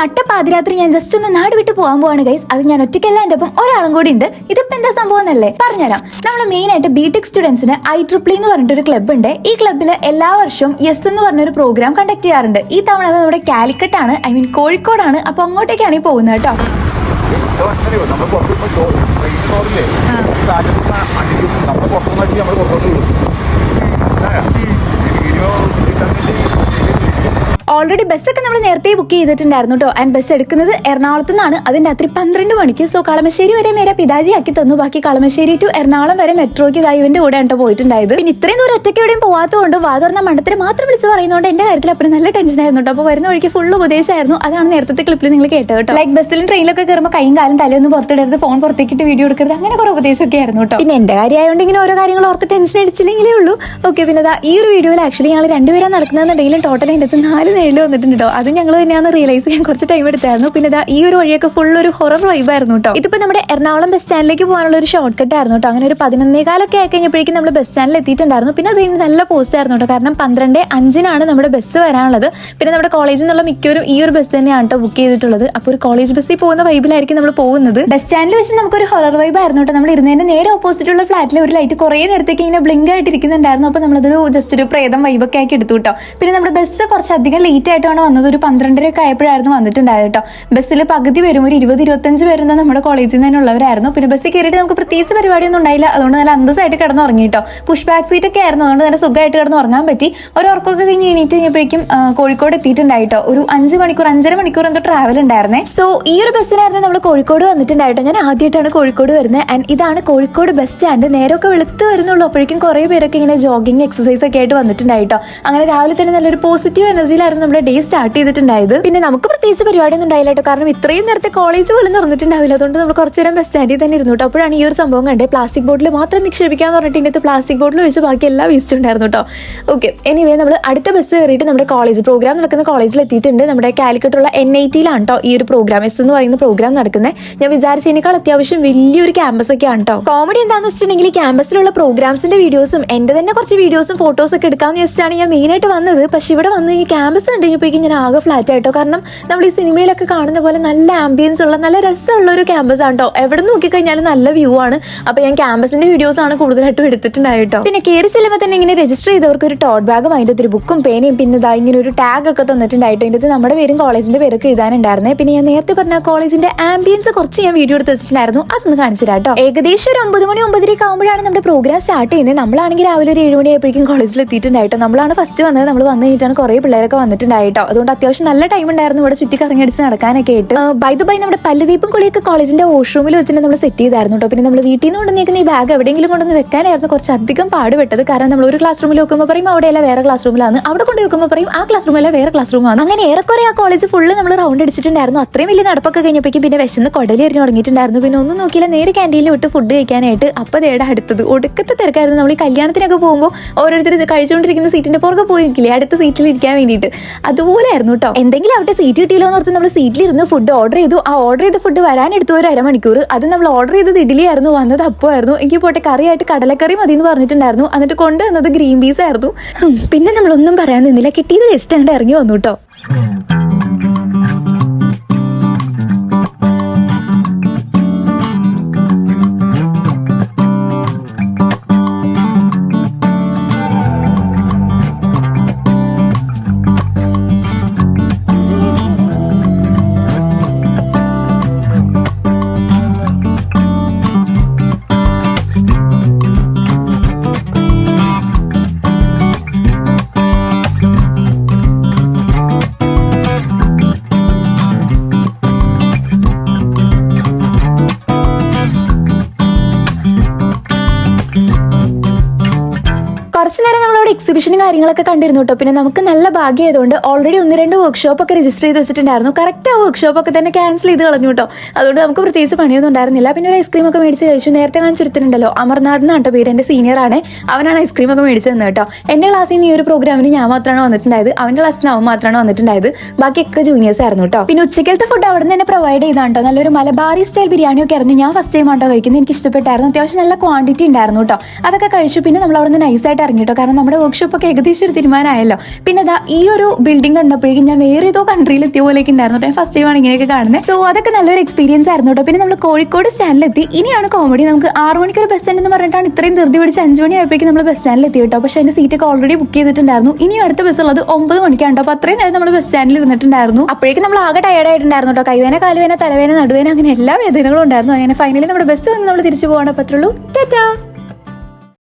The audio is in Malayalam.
നട്ട പാതിരാത്രി ഞാൻ ജസ്റ്റ് ഒന്ന് നാട് വിട്ട് പോകാൻ പോവാണ് ഗൈസ് അത് ഞാൻ ഒറ്റയ്ക്കല്ല എന്റെ ഒപ്പം ഒരാളും കൂടി ഉണ്ട്. ഇതിപ്പോ എന്താ സംഭവം എന്നല്ലേ? പറഞ്ഞുതരാം. നമ്മൾ മെയിൻ ആയിട്ട് ബി ടെക് സ്റ്റുഡൻസിന് ഐ ട്രിപ്പിൾ എന്ന് പറഞ്ഞിട്ട് ഒരു ക്ലബ് ഉണ്ട്. ഈ ക്ലബ്ബിൽ എല്ലാ വർഷവും യെസ് എന്ന് പറഞ്ഞൊരു പ്രോഗ്രാം കണ്ടക്ട് ചെയ്യാറുണ്ട്. ഈ തവണ അത് നമ്മുടെ കാലിക്കറ്റ് ആണ് ഐ മീൻ കോഴിക്കോടാണ്. അപ്പൊ അങ്ങോട്ടേക്കാണ് ഈ പോകുന്നത് കേട്ടോ. നമ്മൾ നമ്മൾ പുറത്തുനിന്ന് നമ്മൾ പുറത്തോട്ട് വിടും ഓൾറെഡി ബസ്സൊക്കെ നമ്മൾ നേരത്തെ ബുക്ക് ചെയ്തിട്ടുണ്ടായിരുന്നു കേട്ടോ ആൻഡ് ബസ് എടുക്കുന്നത് എറണാകുളത്ത് നിന്നാണ്. അതിന് രാത്രി പന്ത്രണ്ട് മണിക്ക്. സോ കളമശ്ശേരി വരെ മേരെ പിതാജി ആക്കി തന്നു. ബാക്കി കളമശ്ശേരി ടു എറണാകുളം വരെ മെട്രോയ്ക്ക് ഇതായി ഇവന്റെ കൂടെ കേട്ടോ പോയിട്ടുണ്ടായത്. പിന്നെ ഇത്രയും ദൂരം ഒറ്റയ്ക്ക് എവിടെയും പോകാത്തതുകൊണ്ട് വാതുറന്ന തുറന്ന മണ്ടത്തിൽ മാത്രം വിളിച്ച് പറയുന്നതുകൊണ്ട് എന്റെ കാര്യത്തിൽ അപ്പം നല്ല ടെൻഷൻ ആയിരുന്നു കേട്ടോ അപ്പോൾ വരുന്ന വഴിക്ക് ഫുൾ ഉപദേശമായിരുന്നു. അതാണ് നേരത്തെ ക്ലിപ്പിൽ നിങ്ങൾ കേട്ടോ കേട്ടോ ലൈക്ക് ബസ്സിലും ട്രെയിനിലൊക്കെ കയറുമ്പോൾ കൈയും കാലം തലയൊന്നും പുറത്തിടരുത്. ഫോൺ പുറത്തേക്കിട്ട് വീഡിയോ എടുക്കരുത്. അങ്ങനെ കുറെ ഉപദേശമൊക്കെ ആയിരുന്നു കേട്ടോ പിന്നെ എന്റെ കാര്യമായതുകൊണ്ട് ഇങ്ങനെ ഓരോ കാര്യങ്ങൾ ഓർത്ത് ടെൻഷൻ അടിച്ചില്ലെങ്കിലേ ഉള്ളൂ. ഓക്കെ പിന്നെ ഈ ഒരു വീഡിയോയിൽ ആക്ച്വലി ഞങ്ങൾ രണ്ടുപേരാണ് നടക്കുന്നതെന്നുണ്ടെങ്കിലും ടോട്ടൽ എന്റെ നാല് നേരിൽ വന്നിട്ടുണ്ട്? കേട്ടോ അത് ഞങ്ങൾ തന്നെയാണ് റിയലൈസ് ചെയ്യാൻ കുറച്ച് ടൈം എടുത്തായിരുന്നു. പിന്നെ ദാ ഈ ഒരു വഴിയൊക്കെ ഫുൾ ഒരു ഹൊറർ വൈബ് ആയിരുന്നു കേട്ടോ ഇതിപ്പോ നമ്മുടെ എറണാകുളം ബസ് സ്റ്റാൻഡിലേക്ക് പോകാനുള്ള ഒരു ഷോർട്ട് കട്ട് ആയിരുന്നു കേട്ടോ അങ്ങനെ ഒരു പതിനൊന്നേകാലൊക്കെ ആയി കഴിഞ്ഞപ്പോഴേക്കും നമ്മൾ ബസ് സ്റ്റാൻഡിൽ എത്തിയിട്ടുണ്ടായിരുന്നു. പിന്നെ അത് നല്ല പോസ്റ്റ് ആയിരുന്നു കേട്ടോ കാരണം പന്ത്രണ്ട് അഞ്ചിനാണ് നമ്മുടെ ബസ് വരാനുള്ളത്. പിന്നെ നമ്മുടെ കോളേജിൽ നിന്നുള്ള മിക്കവരും ഈ ഒരു ബസ് തന്നെയാണ് കേട്ടോ ബുക്ക് ചെയ്തിട്ടുള്ളത്. അപ്പോൾ ഒരു കോളേജ് ബസ്സിൽ പോകുന്ന വൈബിലായിരിക്കും നമ്മൾ പോകുന്നത്. ബസ് സ്റ്റാൻഡിൽ വെച്ച് നമുക്ക് ഒരു ഹൊറർ വൈബ് ആയിരുന്നു കേട്ടോ നമ്മൾ ഇരുന്നതിന് നേരെ ഓപ്പോസിറ്റ് ഉള്ള ഫ്ലാറ്റിൽ ഒരു ലൈറ്റ് കുറേ നേരത്തേക്ക് ഇങ്ങനെ ബ്ലിങ്ക് ആയിട്ട് ഇരിക്കുന്നുണ്ടായിരുന്നു അപ്പോൾ നമ്മളതൊരു ജസ്റ്റ് ഒരു പ്രേതം വൈബൊക്കെ ആക്കി എടുത്തു കേട്ടോ പിന്നെ നമ്മുടെ ബസ് കുറച്ചധികം ലേറ്റ് ആയിട്ടാണ് വന്നത്. ഒരു പന്ത്രണ്ടരയൊക്കെ ആയപ്പോഴായിരുന്നു വന്നിട്ടുണ്ടായത് കേട്ടോ. ബസ്സിൽ പകുതി വരും ഒരു ഇരുപത് ഇരുപത്തഞ്ച് പേരുന്ന നമ്മുടെ കോളേജിൽ നിന്ന് ഉള്ളവരായിരുന്നു പിന്നെ ബസ്സിൽ കയറിയിട്ട് നമുക്ക് പ്രത്യേകിച്ച് പരിപാടിയൊന്നും ഉണ്ടായില്ല. അതുകൊണ്ട് നല്ല അന്തസ്സായിട്ട് കിടന്ന് ഉറങ്ങി കേട്ടോ. പുഷ് ബാക്ക് സീറ്റ് ഒക്കെ ആയിരുന്നു. അതുകൊണ്ട് നല്ല സുഖമായിട്ട് കിടന്ന് ഉറങ്ങാൻ പറ്റി. ഒരു ഉറക്കമൊക്കെ കഴിഞ്ഞ് എണീറ്റ് കഴിഞ്ഞപ്പോഴേക്കും കോഴിക്കോട് എത്തിയിട്ടുണ്ടായിട്ടോ ഒരു അഞ്ച് മണിക്കൂർ അഞ്ചര മണിക്കൂർ എന്തോ ട്രാവൽ ഉണ്ടായിരുന്നേ. സോ ഈ ഒരു ബസ്സിനായിരുന്നു നമ്മൾ കോഴിക്കോട് വന്നിട്ടുണ്ടായിട്ടോ ഞാൻ ആദ്യമായിട്ടാണ് കോഴിക്കോട് വരുന്നത്. ആൻഡ് ഇതാണ് കോഴിക്കോട് ബസ് സ്റ്റാൻഡ് നേരൊക്കെ വെളുത്ത് വരുന്നുള്ളൂ. അപ്പോഴേക്കും കുറേ പേരൊക്കെ ഇങ്ങനെ ജോഗിങ് എക്സസൈസ് ഒക്കെ ആയിട്ട് വന്നിട്ടുണ്ടായിട്ടോ അങ്ങനെ രാവിലെ തന്നെ നല്ലൊരു പോസിറ്റീവ് എനർജിയിലായിരുന്നു നമ്മുടെ ഡേ സ്റ്റാർട്ട് ചെയ്തിട്ടുണ്ടായത്. പിന്നെ നമുക്ക് പ്രത്യേകിച്ച് പരിപാടിയൊന്നും ഉണ്ടായില്ല കേട്ടോ കാരണം ഇത്രയും നേരത്തെ കോളേജ് പോലും തുറന്നിട്ടുണ്ടാവില്ല അതുകൊണ്ട് നമ്മൾ കുറച്ചു നേരം ബസ് സ്റ്റാൻഡിൽ തന്നെ ഇരുന്നു കേട്ടോ അപ്പോഴാണ് ഈ ഒരു സംഭവം കണ്ടത് പ്ലാസ്റ്റിക് ബോട്ടിൽ മാത്രം നിക്ഷേപിക്കാന്ന് പറഞ്ഞിട്ട് ഇതിനകത്ത് പ്ലാസ്റ്റിക് ബോട്ടിൽ ഒഴിച്ച് ബാക്കി എല്ലാ വേസ്റ്റ് ഉണ്ടായിരുന്നു കേട്ടോ ഓക്കെ എനിവേ നമ്മൾ അടുത്ത ബസ് കയറിയിട്ട് നമ്മുടെ കോളേജ് പ്രോഗ്രാം നടക്കുന്ന കോളേജിൽ എത്തിയിട്ടുണ്ട്. നമ്മുടെ കാലിക്കറ്റുള്ള എൻ ഐ ടിയിലാണ് കേട്ടോ ഈ ഒരു പ്രോഗ്രാം എസ് എന്ന് പറയുന്ന പ്രോഗ്രാം നടക്കുന്നത് ഞാൻ വിചാരിച്ചതിനേക്കാൾ അത്യാവശ്യം വലിയൊരു ക്യാമ്പസ് ഒക്കെ ആണ് കേട്ടോ കോമഡി എന്താണെന്ന് വെച്ചിട്ടുണ്ടെങ്കിൽ ക്യാമ്പസിലുള്ള പ്രോഗ്രാംസിന്റെ വീഡിയോസും എന്റെ തന്നെ കുറച്ച് വീഡിയോസും ഫോട്ടോസ് ഒക്കെ എടുക്കാമെന്ന് വെച്ചിട്ടാണ് ഞാൻ മെയിൻ ആയിട്ട് വന്നത്. പക്ഷെ ഇവിടെ വന്ന് ഈ ക്യാമ്പസ് കണ്ടു കഴിഞ്ഞപ്പോഴേക്കും ഞാൻ ആകെ ഫ്ലാറ്റ് ആയിട്ടോ. കാരണം നമ്മൾ ഈ സിനിമയിലൊക്കെ കാണുന്ന പോലെ നല്ല ആംബിയൻസ് ഉള്ള നല്ല രസമുള്ള ഒരു ക്യാമ്പസ് ആണ് കേട്ടോ എവിടെ നോക്കിക്കഴിഞ്ഞാലും നല്ല വ്യൂ ആണ്. അപ്പൊ ഞാൻ ക്യാമ്പസിന്റെ വീഡിയോസ് ആണ് കൂടുതലായിട്ടും എടുത്തിട്ടുണ്ടായിട്ടോ പിന്നെ കയറി ചെല്ലുമ്പോൾ തന്നെ ഇങ്ങനെ രജിസ്റ്റർ ചെയ്തവർക്ക് ഒരു ടോട്ട് ബാഗും അതിന്റെ ഒരു ബുക്കും പേനയും പിന്നെ ഇതാ ഇങ്ങനെ ഒരു ടാഗ് ഒക്കെ തന്നിട്ടുണ്ടായിട്ടോ ഇതിന്റെ നമ്മുടെ പേരും കോളേജിന്റെ പേരൊക്കെ എഴുതാനുണ്ടായിരുന്നേ. പിന്നെ ഞാൻ നേരത്തെ പറഞ്ഞ കോളേജിന്റെ ആംബിയൻസ് കുറച്ച് ഞാൻ വീഡിയോ എടുത്ത് വെച്ചിട്ടുണ്ടായിരുന്നു. അതൊന്ന് കേട്ടോ ഏകദേശം ഒരു ഒമ്പത് മണി ഒമ്പതരയൊക്കെ ആകുമ്പോഴാണ് നമ്മുടെ പ്രോഗ്രാം സ്റ്റാർട്ട് ചെയ്യുന്നത്. നമ്മളാണെങ്കിൽ രാവിലെ ഒരു ഏഴ് മണി ആയപ്പോഴേക്കും കോളേജിൽ എത്തിയിട്ടുണ്ടായിട്ടോ നമ്മളാണ് ഫസ്റ്റ് വന്നത്. നമ്മൾ വന്നു കഴിഞ്ഞിട്ടാണ് കുറേ പിള്ളേരൊക്കെ വന്നിട്ടുണ്ടായിട്ടോ. അതുകൊണ്ട് അത്യാവശ്യം നല്ല ടൈം ഉണ്ടായിരുന്നു ഇവിടെ ചുറ്റി കറങ്ങിയടിച്ച് നടക്കാനൊക്കെ ആയിട്ട്. ബൈ ബൈ നമ്മുടെ പല്ലുദീപം കുളിയൊക്കെ കോളേജിന്റെ വാഷ്റൂമിൽ വെച്ചിട്ട് നമ്മൾ സെറ്റ് ചെയ്തായിരുന്നു കേട്ടോ പിന്നെ നമ്മൾ വീട്ടിൽ നിന്ന് കൊണ്ടുവന്നേക്കുന്ന ഈ ബാഗ് എവിടെയെങ്കിലും കൊണ്ടുവന്ന് വെക്കാനായിരുന്നു കുറച്ച് അധികം പാടുപെട്ടത്. കാരണം നമ്മൾ ഒരു ക്ലാസ് റൂമിൽ വെക്കുമ്പോൾ പറയും അവിടെയല്ല വേറെ ക്ലാസ് റൂമിലാണ് അവിടെ കൊണ്ട് വെക്കുമ്പോൾ പറയും ആ ക്ലാസ് റൂമല്ല വേറെ ക്ലാസ് റൂമാണ് അങ്ങനെ ഏറെക്കുറെ ആ കോളേജ് ഫുള്ള് നമ്മൾ റൗണ്ട് അടിച്ചിട്ടുണ്ടായിരുന്നു. അത്രയും വലിയ നടപ്പൊക്കെ കഴിഞ്ഞപ്പോഴേക്കും പിന്നെ വിശന്ന് കൊടലി എറിഞ്ഞു തുടങ്ങിയിട്ടുണ്ടായിരുന്നു പിന്നെ ഒന്നും നോക്കിയില്ല നേരെ ക്യാന്റീനിൽ വിട്ട് ഫുഡ് കഴിക്കാനായിട്ട്. അപ്പോൾ ദേടെ അടുത്തത് ഒടുക്കത്തെ തിരക്കായിരുന്നു. നമ്മൾ ഈ കല്യാണത്തിനൊക്കെ പോകുമ്പോൾ ഓരോരുത്തർ കഴിച്ചുകൊണ്ടിരിക്കുന്ന സീറ്റിന്റെ പുറകെ പോയിരിക്കില്ലേ അടുത്ത സീറ്റിൽ ഇരിക്കാൻ വേണ്ടിയിട്ട്. അതുപോലെ ആയിരുന്നു കേട്ടോ എന്തെങ്കിലും അവിടെ സീറ്റ് കിട്ടിയല്ലോ എന്ന് ഓർത്ത് നമ്മൾ സീറ്റിലിരുന്ന് ഫുഡ് ഓർഡർ ചെയ്തു. ആ ഓർഡർ ചെയ്ത ഫുഡ് വരാൻ വരാനെടുത്തു ഒരു അരമണിക്കൂർ അത് നമ്മൾ ഓർഡർ ചെയ്തത് ഇഡ്ഡലി ആയിരുന്നു വന്നത് അപ്പോ ആയിരുന്നു എനിക്ക് പോട്ടെ കറിയായിട്ട് കടലക്കറി മതി എന്ന് പറഞ്ഞിട്ടുണ്ടായിരുന്നു. എന്നിട്ട് കൊണ്ടുവന്നത് ഗ്രീൻ പീസ് ആയിരുന്നു പിന്നെ നമ്മളൊന്നും പറയാൻ നിന്നില്ല. കിട്ടിയത് അങ്ങോട്ട് ഇറങ്ങി വന്നു കേട്ടോ കുറച്ച് നേരം നമ്മളവിടെ എക്സിബിഷനും കാര്യങ്ങളൊക്കെ കണ്ടിരുന്നു കേട്ടോ പിന്നെ നമുക്ക് നല്ല ഭാഗ്യമായതുകൊണ്ട് ഓൾറെഡി ഒന്ന് രണ്ട് വർക്ക്ഷോപ്പ് ഒക്കെ രജിസ്റ്റർ ചെയ്ത് വെച്ചിട്ടുണ്ടായിരുന്നു. കറക്റ്റ് ആ വർക്ക്ഷോപ്പ് ഒക്കെ തന്നെ ക്യാൻസൽ ചെയ്ത് കളഞ്ഞു കേട്ടോ അതുകൊണ്ട് നമുക്ക് പ്രത്യേകിച്ച് പണിയൊന്നും ഉണ്ടായിരുന്നില്ല. പിന്നെ ഒരു ഐസ്ക്രീം ഒക്കെ മേടിച്ച് കഴിച്ചു. നേരത്തെ കാണിച്ചെടുത്തിട്ടുണ്ടല്ലോ അമർനാഥ് എന്നാണ് കേട്ടോ പേര്. എന്റെ സീനിയർ ആണ്. അവനാണ് ഐസ്ക്രീം ഒക്കെ മേടിച്ചു തന്നെ കേട്ടോ എന്റെ ക്ലാസ്സിൽ നിന്ന് ഈ ഒരു പ്രോഗ്രാമിന് ഞാൻ മാത്രമാണ് വന്നിട്ടുണ്ടായത്. അവന്റെ ക്ലാസ്സിൽ നിന്ന് അവൻ മാത്രമാണ് വന്നിട്ടുണ്ടായത്. ബാക്കിയൊക്കെ ജൂനിയേഴ്സ് ആയിരുന്നു കേട്ടോ പിന്നെ ഉച്ചക്കലത്തെ ഫുഡ് അവിടെ നിന്ന് തന്നെ പ്രൊവൈഡ് ചെയ്താണ് കേട്ടോ നല്ലൊരു മലബാറി സ്റ്റൈൽ ബിരിയാണി ഒക്കെ ആയിരുന്നു ഞാൻ ഫസ്റ്റ് ടൈം ആട്ടോ കഴിക്കുന്നത്. എനിക്ക് ഇഷ്ടപ്പെട്ടായിരുന്നു. അത്യാവശ്യം നല്ല ക്വാണ്ടിറ്റി ഉണ്ടായിരുന്നു കേട്ടോ അതൊക്കെ കഴിച്ചു. പിന്നെ നമ്മൾ അവിടെ നിന്ന് നൈസായിട്ട് കേട്ടോ കാരണം നമ്മുടെ വർക്ക്ഷോപ്പൊക്കെ ഏകദേശം ഒരു തീരുമാനമായല്ലോ. പിന്നെ അതാ ഈ ഒരു ബിൽഡിംഗ് കണ്ടപ്പോഴേക്കും ഞാൻ വേറെ ഏതോ കൺട്രിയിൽ എത്തിയ പോലെയൊക്കെ ഉണ്ടായിരുന്നു ഫസ്റ്റ് ടൈമാണ് ഇങ്ങനെയൊക്കെ കാണുന്നത് സോ അതൊക്കെ നല്ലൊരു എക്സ്പീരിയൻസ് ആയിരുന്നു കേട്ടോ. പിന്നെ നമ്മൾ കോഴിക്കോട് സ്റ്റാൻഡിലെത്തി ഇനിയാണ് കോമഡി നമുക്ക് ആറു മണിക്ക് ഒരു ബസ് സ്റ്റാൻഡ് എന്ന് പറഞ്ഞിട്ടാണ് ഇത്രയും ധൃതി പിടിച്ച് അഞ്ച് മണി ആയപ്പോഴേക്കും നമ്മൾ ബസ് സ്റ്റാൻഡിൽ എത്തി കേട്ടോ. പക്ഷേ അതിന്റെ സീറ്റൊക്കെ ഓൾറെഡി ബുക്ക് ചെയ്തിട്ടുണ്ടായിരുന്നു. ഇനി അടുത്ത ബസ് ഉള്ളത് ഒമ്പത് മണിക്കാണ് കേട്ടോ. അപ്പോൾ അത്രയും നേരം നമ്മൾ ബസ് സ്റ്റാൻഡിൽ ഇരുന്നിട്ടുണ്ടായിരുന്നു. അപ്പോഴേക്കും നമ്മൾ ആകെ ടയർഡ് ആയിട്ടുണ്ടായിരുന്നു കേട്ടോ. കൈവേന കാലുവേന തലവേന നടുവേന അങ്ങനെ എല്ലാ വേദനകളും ഉണ്ടായിരുന്നു. അങ്ങനെ ഫൈനലി നമ്മുടെ ബസ് വന്ന് നമ്മൾ തിരിച്ചു പോകണം പറ്റുള്ളൂ ടാറ്റാ!